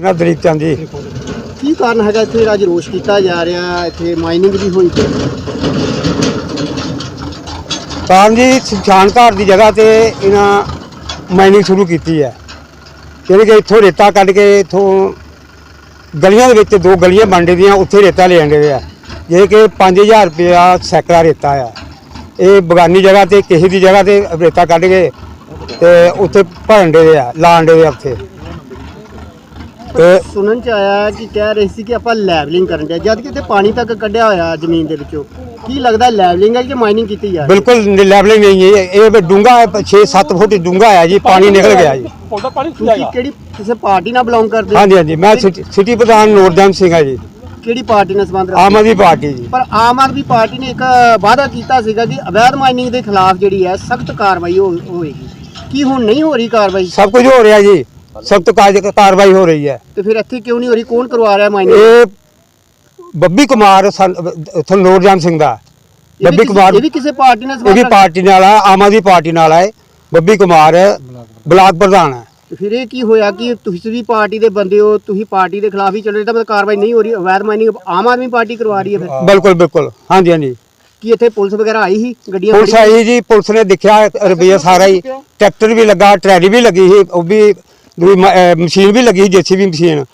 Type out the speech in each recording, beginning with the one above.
ਨਾ ਦਲੀਪ ਚੰਦ ਜੀ ਕੀ ਕਾਰਨ ਹੈਗਾ ਇੱਥੇ ਜਿਹੜਾ ਅੱਜ ਰੋਸ਼ ਕੀਤਾ ਜਾ ਰਿਹਾ ਇੱਥੇ ਮਾਈਨਿੰਗ ਵੀ ਹੋਈ ਤੇ ਕਾਰਨ ਜੀ ਸ਼ਮਸ਼ਾਨ ਘਾਟ ਦੀ ਜਗ੍ਹਾ ਤੇ ਇਹਨਾਂ ਮਾਈਨਿੰਗ ਸ਼ੁਰੂ ਕੀਤੀ ਹੈ। ਜਿਹੜੇ ਕਿ ਇੱਥੋਂ ਰੇਤਾ ਕੱਢ ਕੇ ਇੱਥੋਂ ਗਲੀਆਂ ਦੇ ਵਿੱਚ ਦੋ ਗਲੀਆਂ ਬਣਦੇ ਦੀਆਂ ਉੱਥੇ ਰੇਤਾ ਲੈ ਜਾਂਦੇ ਆ। ਜੇ ਕਿ 5000 ਰੁਪਇਆ ਸੈਕੜਾ ਰੇਤਾ ਆ। ਇਹ ਬਗਾਨੀ ਜਗ੍ਹਾ ਤੇ ਕਿਸੇ ਦੀ ਜਗ੍ਹਾ ਤੇ ਰੇਤਾ ਕੱਢ ਕੇ ਤੇ ਉੱਥੇ ਭਰਨ ਦੇ ਆ ਲਾਣ ਦੇ ਆ ਉੱਥੇ। ਤੇ ਸੁਣਨ ਚ ਆਇਆ ਕਿ ਕਹਿ ਰਹੇ ਸੀ ਕਿ ਆਪਾਂ ਲੈਵਲਿੰਗ ਕਰਨ ਦੇ ਜਦ ਕਿ ਇੱਥੇ ਪਾਣੀ ਤੱਕ ਕੱਢਿਆ ਹੋਇਆ ਜ਼ਮੀਨ ਦੇ ਵਿੱਚੋਂ। ਕੀ ਲੱਗਦਾ ਲੈਵਲਿੰਗ ਹੈ ਕਿ ਮਾਈਨਿੰਗ ਕੀਤੀ ਜਾ ਰਹੀ ਹੈ? ਬਿਲਕੁਲ ਲੈਵਲਿੰਗ ਨਹੀਂ ਹੈ। ਇਹ ਡੂੰਗਾ 6-7 ਫੁੱਟ ਡੂੰਗਾ ਆ ਜੀ ਪਾਣੀ ਨਿਕਲ ਗਿਆ ਜੀ। ਤੁਸੀਂ ਕਿਹੜੀ ਕਿਸੇ ਪਾਰਟੀ ਨਾਲ ਬਿਲੋਂਗ ਕਰਦੇ ਹੋ? ਹਾਂਜੀ ਹਾਂਜੀ ਮੈਂ ਸਿਟੀ ਸਿਟੀ ਪ੍ਰਧਾਨ ਨੂਰਜਨ ਸਿੰਘ ਆ ਜੀ। ਕਿਹੜੀ ਪਾਰਟੀ ਨਾਲ ਸੰਬੰਧ ਰੱਖਦੇ ਆਮ ਆਦਮੀ ਪਾਰਟੀ ਜੀ। ਪਰ ਆਮ ਆਦਮੀ ਪਾਰਟੀ ਨੇ ਇੱਕ ਵਾਅਦਾ ਕੀਤਾ ਸੀਗਾ ਕਿ ਅਵੈਧ ਮਾਈਨਿੰਗ ਦੇ ਖਿਲਾਫ ਜਿਹੜੀ ਹੈ ਸਖਤ ਕਾਰਵਾਈ ਹੋ- ਹੋਏਗੀ। ਕੀ ਹੁਣ ਨਹੀਂ ਹੋ ਰਹੀ ਕਾਰਵਾਈ? ਸਭ ਕੁਝ ਹੋ ਰਿਹਾ ਜੀ। ਸਖਤ ਕਾਜ ਕਾਰਵਾਈ ਹੋ ਰਹੀ ਹੈ। ਤੇ ਫਿਰ ਇੱਥੇ ਕਿਉਂ ਨਹੀਂ ਹੋ ਰਹੀ? ਕੌਣ ਕਰਵਾ ਰਿਹਾ ਮਾਈਨਿੰਗ? ਇਹ ਬੱਬੀ ਕੁਮਾਰ ਉੱਥੋਂ ਨੂਰਜਨ ਸਿੰਘ ਦਾ। ਬੱਬੀ ਕੁਮਾਰ ਇਹ ਵੀ ਕਿਸੇ ਪਾਰਟੀ ਨਾਲ ਇਹ ਸੰਬੰਧ ਵੀ ਰੱਖਦਾ? ਪਾਰਟੀ ਨਾਲ ਆ ਆਮ ਆਦਮੀ ਪਾਰਟੀ ਨਾਲ ਹੈ। ਬੱਬੀ ਕੁਮਾਰ ਬਲਾਕ ਪ੍ਰਧਾਨ ਹੈ। ਫਿਰ ਇਹ ਕੀ ਹੋਇਆ ਕਿ ਤੁਸੀਂ ਵੀ ਪਾਰਟੀ ਦੇ ਬੰਦੇ ਹੋ ਤੁਸੀਂ ਪਾਰਟੀ ਦੇ ਖਿਲਾਫ ਹੀ ਚੱਲ ਰਹੇ ਤਾਂ ਮਤਲਬ ਕਾਰਵਾਈ ਨਹੀਂ ਹੋ ਰਹੀ ਅਵੈਧ ਮਾਈਨਿੰਗ ਆਮ ਆਦਮੀ ਪਾਰਟੀ ਕਰਵਾ ਰਹੀ ਹੈ ਫਿਰ? ਬਿਲਕੁਲ ਬਿਲਕੁਲ। ਹਾਂਜੀ ਹਾਂਜੀ। ਕੀ ਇੱਥੇ ਪੁਲਿਸ ਵਗੈਰਾ ਆਈ ਸੀ? ਗੱਡੀਆਂ ਪੁਲਿਸ? ਆਈ ਜੀ ਪੁਲਿਸ ਨੇ ਦੇਖਿਆ ਰੁਪਈਆ ਸਾਰਾ ਹੀ। ਟਰੈਕਟਰ ਵੀ ਲੱਗਾ ਟਰੈਲੀ ਵੀ ਲੱਗੀ ਸੀ ਉਹ ਵੀ ਅਹ ਮਸ਼ੀਨ ਵੀ ਲੱਗੀ ਜੇਸੀਬੀ ਮਸ਼ੀਨ।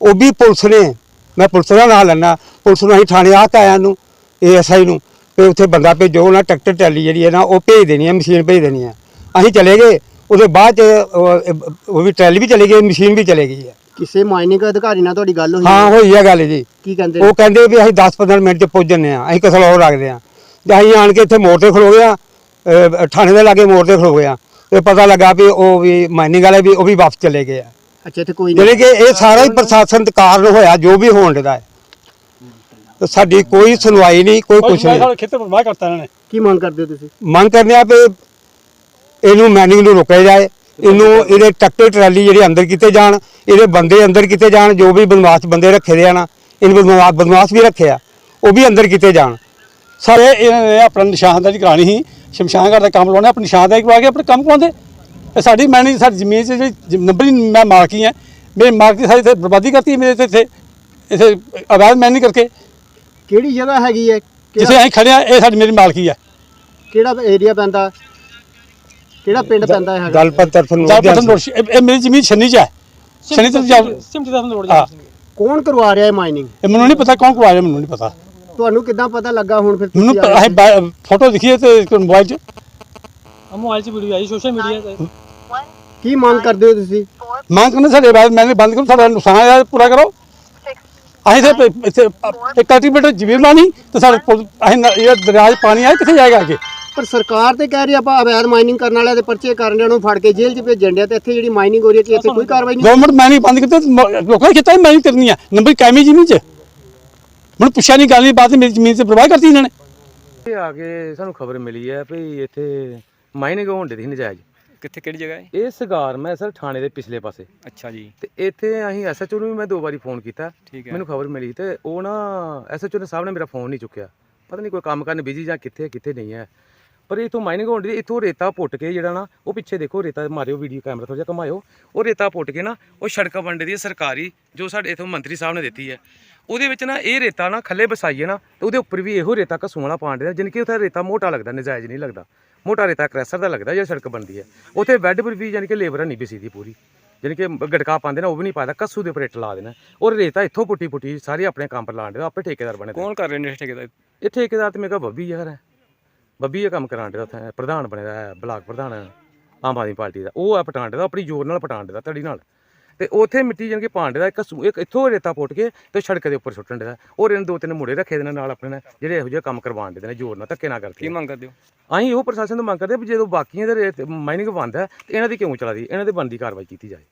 ਉਹ ਵੀ ਪੁਲਿਸ ਨੇ ਮੈਂ ਪੁਲਿਸ ਦਾ ਨਾਂ ਲੈਣਾ ਪੁਲਿਸ ਨੂੰ ਅਸੀਂ ਥਾਣੇ ਆਹ ਆਇਆ ਨੂੰ ਏਐਸਆਈ ਨੂੰ ਤੇ ਉੱਥੇ ਬੰਦਾ ਭੇਜੋ ਉਹਨਾਂ ਟਰੈਕਟਰ ਟਰੈਲੀ ਜਿਹੜੀ ਹੈ ਨਾ ਉਹ ਭੇਜ ਦੇਣੀ ਹੈ ਮਸ਼ੀਨ ਭੇਜ ਦੇਣੀ ਹੈ। ਅਸੀਂ ਚਲੇ ਗਏ ਉਹਦੇ ਬਾਅਦ ਚ ਉਹ ਵੀ ਟਰੈਲੀ ਵੀ ਚਲੀ ਗਈ ਮਸ਼ੀਨ ਵੀ ਚਲੇ ਗਈ ਹੈ। ਕਿਸੇ ਮਾਈਨਿੰਗ ਅਧਿਕਾਰੀ ਨਾਲ ਤੁਹਾਡੀ ਗੱਲ ਹੋਈ ਹਾਂ? ਹੋਈ ਹੈ ਗੱਲ ਜੀ। ਕੀ ਕਹਿੰਦੇ ਉਹ ਕਹਿੰਦੇ ਵੀ ਅਸੀਂ 10-15 ਮਿੰਟ ਚ ਪੁੱਜ ਜੰਨੇ ਆ ਅਸੀਂ ਕਸਲ ਹੋਰ ਰੱਖਦੇ ਆ ਤੇ ਅਸੀਂ ਆਣ ਕੇ ਇੱਥੇ ਮੋੜ ਤੇ ਖਲੋ ਗਏ ਆ ਥਾਣੇ ਦੇ ਲਾਗੇ ਮੋੜ ਤੇ ਖਲੋ ਗਏ ਆ ਤੇ ਪਤਾ ਲੱਗਾ ਵੀ ਉਹ ਵੀ ਮਾਈਨਿੰਗ ਵਾਲੇ ਵੀ ਉਹ ਵੀ ਵਾਪਸ ਚਲੇ ਗਏ ਆ। ਅੱਛਾ ਇੱਥੇ ਕੋਈ ਜਿਹੜੇ ਨਹੀਂ ਕਿ ਇਹ ਸਾਰਾ ਹੀ ਪ੍ਰਸ਼ਾਸਨ ਦੇ ਕਾਰਨ ਹੋਇਆ ਜੋ ਵੀ ਹੋਣ ਦਾ ਹੈ। ਤੇ ਸਾਡੀ ਕੋਈ ਸੁਣਵਾਈ ਨਹੀਂ ਕੋਈ ਕੁਛ ਨਹੀਂ। ਖੇਤਰ ਬਰਬਾਦ ਕਰਤਾ ਇਹਨਾਂ ਨੇ। ਕੀ ਮੰਗ ਕਰਦੇ ਹੋ ਤੁਸੀਂ? ਮੰਗ ਕਰਦੇ ਆ ਵੀ ਇਹਨੂੰ ਮਾਈਨਿੰਗ ਨੂੰ ਰੋਕਿਆ ਜਾਏ ਇਹਨੂੰ ਇਹਦੇ ਟਰੈਕਟਰ ਟਰਾਲੀ ਜਿਹੜੇ ਅੰਦਰ ਕੀਤੇ ਜਾਣ ਇਹਦੇ ਬੰਦੇ ਅੰਦਰ ਕੀਤੇ ਜਾਣ ਜੋ ਵੀ ਬਦਮਾਸ਼ ਬੰਦੇ ਰੱਖੇ ਦੇ ਆ ਨਾ ਇਹਨੂੰ ਬਦਮਾਸ਼ ਬਦਮਾਸ਼ ਵੀ ਰੱਖੇ ਆ ਉਹ ਵੀ ਅੰਦਰ ਕੀਤੇ ਜਾਣ। ਸਾਰੇ ਇਹਨਾਂ ਨੇ ਆਪਣਾ ਨਿਸ਼ਾਨਦਾਰੀ ਕਰਾਣੀ ਸੀ। ਸ਼ਮਸ਼ਾਨ ਘਾਟ ਦਾ ਕੰਮ ਲਾਉਣਾ ਆਪਣੀ ਨਿਸ਼ਾਨਦਾਰੀ ਕਰਵਾ ਕੇ ਆਪਣੇ ਕੰਮ ਕਰਾਉਂਦੇ ਇਹ ਸਾਡੀ ਮੈਨੇ ਸਾਡੀ ਜ਼ਮੀਨ 'ਚ ਜਿਹੜੀ ਨੰਬਰ ਹੀ ਮੈਂ ਮਾਲਕੀ ਹੈ। ਮੇਰੇ ਮਾਲਕੀ ਸਾਰੀ ਇੱਥੇ ਬਰਬਾਦੀ ਕਰਤੀ ਮੇਰੇ ਤੇ ਇੱਥੇ ਇੱਥੇ ਆਵਾਜ਼ ਮੈਂ ਨਹੀਂ ਕਰਕੇ। ਕਿਹੜੀ ਜਗ੍ਹਾ ਹੈਗੀ ਹੈ? ਜਿੱਥੇ ਅਸੀਂ ਖੜੇ ਆ ਇਹ ਸਾਡੀ ਮੇਰੀ ਮਾਲਕੀ ਹੈ। ਕਿਹੜਾ ਏਰੀਆ ਪੈਂਦਾ? ਕਿਹੜਾ ਪਿੰਡ ਪੈਂਦਾ ਹੈਗਾ? ਦਲਪਤ ਤਰਫ ਨੂੰ ਇਹ ਮੇਰੀ ਜ਼ਮੀਨ ਛੰਨੀ 'ਚ ਹੈ। ਛੰਨੀ ਤੋਂ ਜਾ ਸਿਮਟੀ ਦਾ ਰੋਡ ਹਾਂ। ਕੌਣ ਕਰਵਾ ਰਿਹਾ ਹੈ ਮਾਈਨਿੰਗ ਇਹ ਮੈਨੂੰ ਨਹੀਂ ਪਤਾ ਕੌਣ ਕਰਵਾ ਰਿਹਾ ਮੈਨੂੰ ਨਹੀਂ ਪਤਾ। ਤੁਹਾਨੂੰ ਕਿੱਦਾਂ ਪਤਾ ਲੱਗਾ ਹੁਣ ਫਿਰ ਮੈਨੂੰ ਤੁਸੀਂ ਆਏ? ਅਸੀਂ ਫੋਟੋ ਦਿਖੀ ਤੇ ਮੋਬਾਈਲ 'ਚ? ਆ ਮੋਬਾਈਲ 'ਚ ਵੀਡੀਓ ਆਈ ਸੋਸ਼ਲ ਮੀਡੀਆ ਤੇ। ਕੀ ਮੰਗ ਕਰਦੇ ਹੋ ਤੁਸੀਂ? ਮੰਗ ਕਰਨੇ ਸਾਡੇ ਬਾਅਦ ਮੈਨੇ ਬੰਦ ਕਰੋ ਸਾਡਾ ਨੁਕਸਾਨ ਹੈ ਪੂਰਾ ਕਰੋ। ਅਸੀਂ ਤੇ ਇੱਥੇ ਇੱਕ ਕਲਟੀਵੇਟਰ ਜ਼ਮੀਨ ਲਾਣੀ ਤੇ ਸਾਡੇ ਪੁਲ- ਅਸੀਂ ਨਾ- ਇਹ ਦਰਿਆ 'ਚ ਪਾਣੀ ਆਇਆ ਕਿੱਥੇ ਜਾਏਗਾ ਅੱਗੇ? ਪਰ ਸਰਕਾਰ ਤੇ ਕਹਿ ਰਹੀ ਆਪਾਂ ਅਵੈਧ ਮਾਈਨਿੰਗ ਕਰਨ ਵਾਲਿਆਂ ਦੇ ਪਰਚੇ ਕਰਨ ਵਾਲਿਆਂ ਨੂੰ ਫੜ ਕੇ ਜੇਲ੍ਹ 'ਚ ਭੇਜਣ ਡਿਆ ਤੇ ਇੱਥੇ ਜਿਹੜੀ ਮਾਈਨਿੰਗ ਹੋ ਰਹੀ ਹੈ ਕਿ ਇੱਥੇ ਕੋਈ ਕਾਰਵਾਈ ਨਹੀਂ ਗਵਰਨਮੈਂਟ ਮੈਂ ਨਹੀਂ ਬੰਦ ਕੀਤਾ ਤੇ ਮ- ਲੋਕਾਂ ਨੇ ਕੀਤਾ ਮੈਂ ਨਹੀਂ ਕਰਨੀ ਹੈ ਨੰਬਰ ਕਾਇਮੀ ਜ਼ਮੀਨ 'ਚ। ਮੈਨੂੰ ਪੁੱਛਿਆ ਨਹੀਂ ਗੱਲ ਨਹੀਂ ਬਾਤ ਮੇਰੀ ਜ਼ਮੀਨ ਤੇ ਬਰਬਾਦ ਕਰਤੀ ਇਹਨਾਂ ਨੇ। ਇਹ ਆ ਕੇ ਸਾਨੂੰ ਖਬਰ ਮਿਲੀ ਹੈ ਵੀ ਇੱਥੇ ਮਾਈਨਿੰਗ ਹੋਣ ਦੀ ਨਜਾਇਜ਼। ਕਿੱਥੇ ਕਿਹੜੀ ਜਗ੍ਹਾ ਹੈ? ਇਹ ਸਗਾਰ ਮੈਂ ਸਰ ਥਾਣੇ ਦੇ ਪਿਛਲੇ ਪਾਸੇ। ਅੱਛਾ ਜੀ। ਤੇ ਇੱਥੇ ਅਸੀਂ ਐਸਐਚਓ ਨੂੰ ਵੀ ਮੈਂ ਦੋ ਵਾਰੀ ਫੋਨ ਕੀਤਾ। ਠੀਕ ਹੈ। ਮੈਨੂੰ ਖਬਰ ਮਿਲੀ ਤੇ ਉਹ ਨਾ ਐਸਐਚਓ ਨੇ ਸਾਹਿਬ ਨੇ ਮੇਰਾ ਫੋਨ ਨਹੀਂ ਚੁੱਕਿਆ। ਪਤਾ ਨਹੀਂ ਕੋਈ ਕੰਮ ਕਰਨ ਬਿਜ਼ੀ ਜਾਂ ਕਿੱਥੇ ਕਿੱਥੇ ਨਹੀਂ ਹੈ। ਪਰ ਇਥੋਂ ਮਾਈਨਿੰਗ ਹੋਣ ਦੀ ਇਥੋਂ ਰੇਤਾ ਪੁੱਟ ਕੇ ਜਿਹੜਾ ਨਾ ਉਹ ਪਿੱਛੇ ਦੇਖੋ ਰੇਤਾ ਮਾਰਿਓ ਵੀਡੀਓ ਕੈਮਰਾ ਥੋੜਾ ਜਿਹਾ ਘਮਾਇਓ। ਉਹ ਰੇਤਾ ਪੁੱਟ ਕੇ ਨਾ ਉਹ ਸੜਕ ਵੰਡੇ ਦੀ ਸਰਕਾਰੀ ਜੋ ਸਾਡੇ ਇਥੋਂ ਮੰਤਰੀ ਸਾਹਿਬ ਨੇ ਦਿੱਤੀ ਹੈ। ਉਹਦੇ ਵਿੱਚ ਨਾ ਇਹ ਰੇਤਾ ਨਾ ਖੱਲੇ ਵਸਾਈਏ ਨਾ ਤੇ ਉਹਦੇ ਉੱਪਰ ਵੀ ਇਹੋ ਰੇਤਾ ਘਸੂਣ ਵਾਲਾ ਪਾਉਂਦੇ ਦਾ ਜਿਨਕਿ ਉੱਥੇ ਰੇਤਾ ਮੋਟਾ ਲੱਗਦਾ ਨਜਾਇਜ਼ ਨਹੀਂ ਲੱਗਦਾ। ਮੋਟਾ ਰੇਤਾ ਕ੍ਰੈਸਰ ਦਾ ਲੱਗਦਾ ਜੇ ਸੜਕ ਬਣਦੀ ਹੈ। ਉੱਥੇ ਬੈੱਡ ਪਰ ਵੀ ਯਾਨੀ ਕਿ ਲੇਬਰ ਨਹੀਂ ਬਿਸੀ ਦੀ ਪੂਰੀ। ਯਾਨੀ ਕਿ ਗੜਕਾ ਪਾਉਂਦੇ ਨਾ ਉਹ ਵੀ ਨਹੀਂ ਪਾਦਾ ਕੱਸੂ ਦੇ ਉੱਪਰ ਇੱਟ ਲਾ ਦੇਣਾ। ਔਰ ਰੇਤਾ ਇੱਥੋਂ ਪੁੱਟੀ ਪੁੱਟੀ ਸਾਰੇ ਆਪਣੇ ਕੰਮ ਪਰ ਲਾਣ ਦੇ ਆਪੇ ਠੇਕੇਦਾਰ ਬਣੇ। ਕੌਣ ਕਰ ਰਹੇ ਨੇ ਠੇਕੇਦਾਰ? ਇਹ ਠੇਕੇਦਾਰ ਤੇ ਮੇਰੇ ਕੋਲ ਬੱਬੀ ਯਾਰ ਹੈ। ਬੱਬੀ ਇਹ ਕੰਮ ਕਰਾਣ ਦੇ ਉੱਥੇ ਪ੍ਰਧਾਨ ਬਣਿਆ ਹੈ ਬਲਾਕ ਪ੍ਰਧਾਨ ਆਮ ਆਦਮੀ ਪਾਰਟੀ ਦਾ। ਉਹ ਹੈ ਪਟਾਂਡੇ ਦਾ ਆਪਣੀ ਜ਼ੋਰ ਨਾਲ ਪਟਾਂਡੇ ਦਾ ਧੜੀ ਨਾਲ। ਤੇ ਉੱਥੇ ਮਿੱਟੀ ਜਾਨ ਕੇ ਪਾਂਡੇ ਦਾ ਇੱਕ ਇੱਕ ਇੱਥੋਂ ਰੇਤਾ ਪੁੱਟ ਕੇ ਤੇ ਸੜਕ ਦੇ ਉੱਪਰ ਸੁੱਟਣ ਦੇ ਔਰ ਇਹਨਾਂ ਦੋ ਤਿੰਨ ਮੁੰਡੇ ਰੱਖੇ ਦੇ ਨੇ ਨਾਲ ਆਪਣੇ ਨਾਲ ਜਿਹੜੇ ਇਹੋ ਜਿਹੇ ਕੰਮ ਕਰਵਾਉਣ ਦੇ ਨੇ ਜ਼ੋਰ ਨਾਲ ਧੱਕੇ ਨਾ ਕੀ ਕਰਕੇ ਮੰਗ ਕਰਦੇ ਹੋ? ਅਸੀਂ ਉਹ ਪ੍ਰਸ਼ਾਸਨ ਤੋਂ ਮੰਗ ਕਰਦੇ ਵੀ ਜਦੋਂ ਬਾਕੀਆਂ ਦੇ ਰੇਤ ਮਾਈਨਿੰਗ ਬੰਦ ਹੈ ਤੇ ਇਹਨਾਂ ਦੀ ਕਿਉਂ ਚਲਾਦੀ ਇਹਨਾਂ ਦੇ ਬੰਦੀ ਕਾਰਵਾਈ ਕੀਤੀ ਜਾਏ।